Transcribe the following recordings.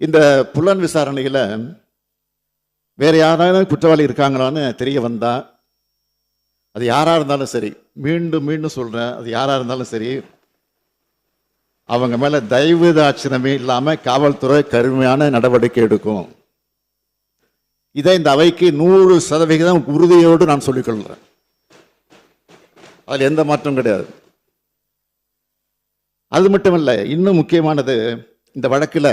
இந்த புலன் விசாரணையில் வேறு யாராவது குற்றவாளி இருக்காங்களான்னு தெரிய வந்தால் அது யாராக இருந்தாலும் சரி மீண்டும் மீண்டும் சொல்கிறேன் அது யாராக இருந்தாலும் சரி அவங்க மேல தயவு இல்லாமல் காவல்துறை கருமையான நடவடிக்கை எடுக்கும். இதை இந்த அவைக்கு நூறு சதவிகிதம் உறுதியோடு நான் சொல்லிக் கொள்கிறேன். அதில் எந்த மாற்றம் கிடையாது. அது மட்டுமல்ல இன்னும் முக்கியமானது இந்த வழக்கில்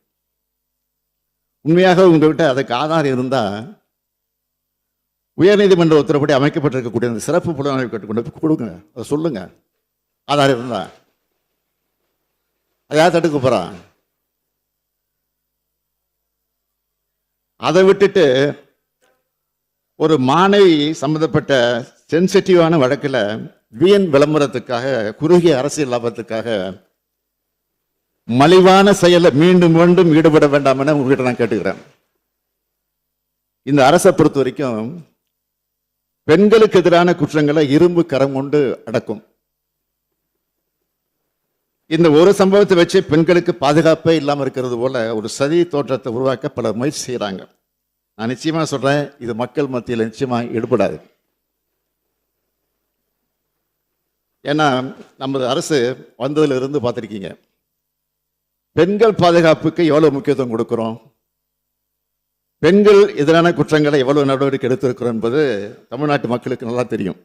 உண்மையாக உங்கள்கிட்ட அதுக்கு ஆதாரம் இருந்தால் உயர்நீதிமன்ற உத்தரப்படி அமைக்கப்பட்டிருக்கக்கூடிய அந்த சிறப்பு புலனாய்வு கேட்டு கொண்டு போய் கொடுங்க. அதை சொல்லுங்க. ஆதாரம் இருந்தா. அதை யார் தடுக்க போகிறான் அதை விட்டுட்டு ஒரு மாணவி சம்பந்தப்பட்ட சென்சிட்டிவான வழக்கில் வீண் விளம்பரத்துக்காக குறுகிய அரசியல் லாபத்துக்காக மலிவான செயலை மீண்டும் மீண்டும் ஈடுபட வேண்டாம் என உங்ககிட்ட நான் கேட்டுக்கிறேன். இந்த அரசை பொறுத்த வரைக்கும் பெண்களுக்கு எதிரான குற்றங்களை இரும்பு கரம் கொண்டு அடக்கும். இந்த ஒரு சம்பவத்தை வச்சு பெண்களுக்கு பாதுகாப்பே இல்லாமல் இருக்கிறது போல ஒரு சதி தோற்றத்தை உருவாக்க பல முயற்சி செய்கிறாங்க நான் நிச்சயமாக சொல்கிறேன் இது மக்கள் மத்தியில் நிச்சயமாக ஈடுபடாது. ஏன்னா நமது அரசு வந்ததிலிருந்து பார்த்துருக்கீங்க. பெண்கள் பாதுகாப்புக்கு எவ்வளவு முக்கியத்துவம் கொடுக்கிறோம்? பெண்கள் எதிரான குற்றங்களை எவ்வளவு நடவடிக்கை எடுத்திருக்கிறோம் என்பது தமிழ்நாட்டு மக்களுக்கு நல்லா தெரியும்.